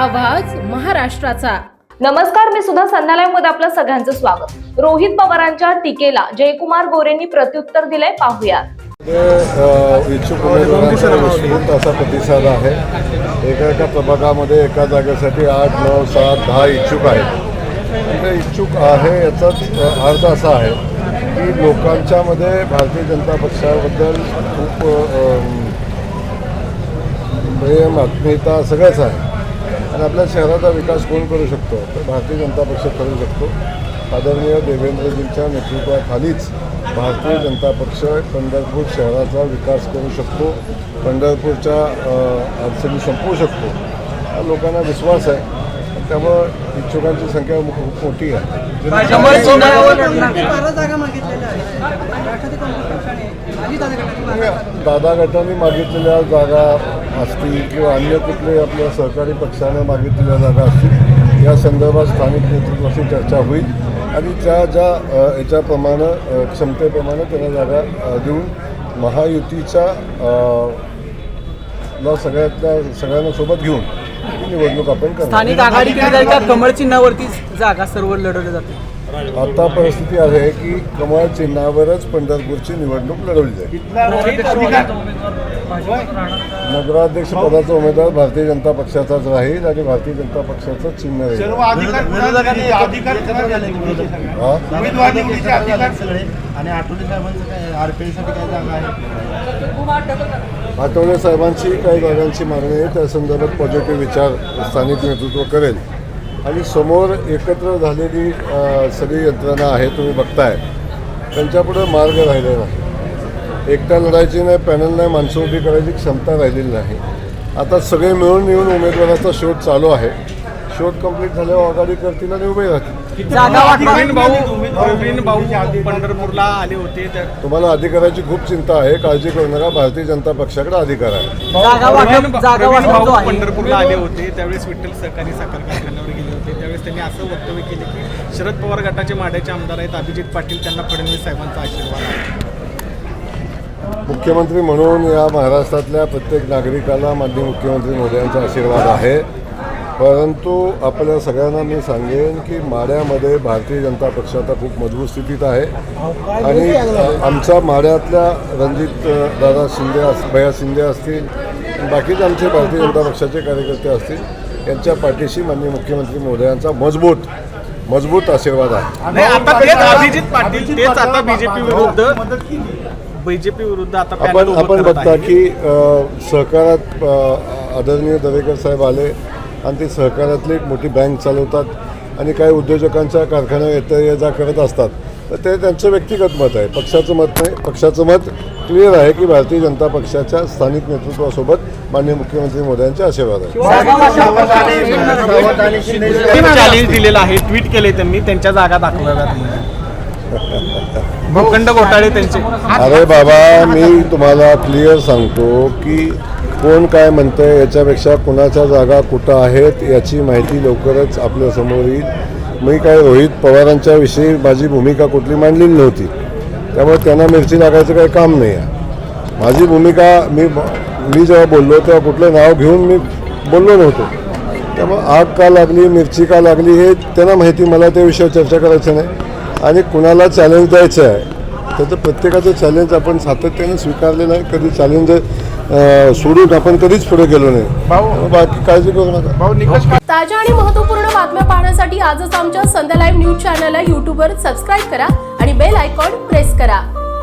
महाराष्ट्राचा. नमस्कार मी सुद्धा संध्यालयमध्ये आपलं सगळ्यांचं स्वागत. रोहित पवारांच्या टीकेला जयकुमार गोरेंनी प्रत्युत्तर दिलंय पाहूया इच्छुक उमेदवारांचा असा प्रतिसाद आहे. एका एका प्रभागामध्ये एका जागेसाठी आठ नऊ सात दहा इच्छुक आहेत. ते इच्छुक आहे याचाच अर्थ असा आहे की लोकांच्यामध्ये भारतीय जनता पक्षाबद्दल खूप प्रेम आत्मीयता सगळंच आहे. आणि आपल्या शहराचा विकास कोण करू शकतो? तर भारतीय जनता पक्ष करू शकतो. आदरणीय देवेंद्रजींच्या नेतृत्वाखालीच भारतीय जनता पक्ष पंढरपूर शहराचा विकास करू शकतो. पंढरपूरच्या अडचणी संपवू शकतो. हा लोकांना विश्वास आहे. त्यामुळं इच्छुकांची संख्या खूप मोठी आहे. दादा गटाने मागितलेल्या जागा असतील किंवा अन्य कुठले आपल्या सहकारी पक्षाने मागितलेल्या जागा असतील या संदर्भात स्थानिक नेतृत्वाशी चर्चा होईल आणि त्या ज्या याच्याप्रमाणे क्षमतेप्रमाणे त्यांना जागा देऊन महायुतीच्या ला सगळ्यातल्या सगळ्यांना सोबत घेऊन निवडणूक आपण स्थानिक आघाडी केली जाईल का कमळ जागा सर्व लढवल्या जाते आता परिस्थिती आहे की कमळ चिन्हावरच पंढरपूरची निवडणूक लढवली जाईल. नगराध्यक्ष पदाचा उमेदवार भारतीय जनता पक्षाचाच राहील आणि भारतीय जनता पक्षाचं चिन्ह राहील. हा? आठवले साहेबांची काही जागांची मागणी आहे. त्या संदर्भात पॉझिटिव्ह विचार स्थानिक नेतृत्व करेल. आणि समोर एकत्र झालेली सगळी यंत्रणा आहे तुम्ही बघताय. त्यांच्यापुढे मार्ग राहिलेला नाही. एकटा लढायची नाही पॅनल नाही माणसं उभी करायची क्षमता राहिलेली नाही. आता सगळे मिळून येऊन उमेदवाराचा शोध चालू आहे. शोध कंप्लीट झाल्यावर आघाडी करतील आणि उभे राहतील. जागा वाटप. प्रवीण भाऊ प्रवीण भाऊ पंढरपूरला आले होते तर तुम्हाला अधिकाराची खूप चिंता आहे काळजी करू नका भारतीय जनता पक्षाकडे अधिकार आहे. जागा वाटप प्रवीण जागा प्रवीण वाटप जो भाऊ आहे. पंढरपूरला आले होते त्यावेळेस विठ्ठल सहकारी साखर कारखान्यावर गेले होते. त्यावेळेस त्यांनी असं वक्तव्य केले की शरद पवार गटाचे माड्याचे आमदार आहेत अभिजित पाटील त्यांना फडणवीस साहेबांचा आशीर्वाद आहे. मुख्यमंत्री म्हणून या महाराष्ट्रातल्या प्रत्येक नागरिकाला माननीय मुख्यमंत्री मोदयांचा आशीर्वाद आहे. परंतु आपल्या सगळ्यांना मी सांगेन की माड्यामध्ये भारतीय जनता पक्ष आता खूप मजबूत स्थितीत आहे. आणि अ, आमच्या माड्यातल्या रणजित दादा शिंदे अस भया शिंदे असतील बाकीचे आमचे भारतीय जनता पक्षाचे कार्यकर्ते असतील यांच्या पाठीशी माननीय मुख्यमंत्री मोदयांचा मजबूत मजबूत आशीर्वाद आहे. अभिजित पाटील तेच आता बीजेपी विरुद्ध बीजेपी विरुद्ध आता आपण आपण बघता. की सहकारात आदरणीय दरेकर साहेब आले आणि ते सहकारातली एक मोठी बँक चालवतात आणि काही उद्योजकांच्या कारखान्या येतं ये जा करत असतात तर ते त्यांचं व्यक्तिगत मत आहे पक्षाचं मत नाही पक्षाचं मत क्लिअर आहे की भारतीय जनता पक्षाच्या स्थानिक नेतृत्वासोबत माननीय मुख्यमंत्री मोदयांचे आशीर्वाद आहे दिलेलं आहे ट्विट केले त्यांनी त्यांच्या जागा दाखवाव्यात म्हणून. भूखंड घोटाळे त्यांचे. अरे बाबा मी तुम्हाला क्लिअर सांगतो की कोण काय म्हणतंय याच्यापेक्षा कुणाच्या जागा कुठं आहेत याची माहिती लवकरच आपल्यासमोर येईल. मी काय रोहित पवारांच्या विषयी माझी भूमिका कुठली मांडलेली नव्हती. त्यामुळे त्यांना मिरची लागायचं काही काम नाही आहे. माझी भूमिका मी मी जेव्हा बोललो तेव्हा कुठलं नाव घेऊन मी बोललो नव्हतो. त्यामुळे आग का लागली मिरची का लागली हे त्यांना माहिती मला त्या विषयावर चर्चा करायचं नाही. आणि कुणाला चॅलेंज द्यायचं आहे तर ते प्रत्येकाचं चॅलेंज आपण सातत्याने स्वीकारलेलं आहे कधी चॅलेंज सोडून आपण कधीच पुढे गेलो नाही. त्यामुळे बाकी काळजी करू नका. ताज्या आणि महत्त्वपूर्ण बातम्या पाहण्यासाठी आजच आमच्या संध्या लाईव्ह न्यूज चॅनलला यूट्यूबवर सबस्क्राईब करा आणि बेल आयकॉन प्रेस करा.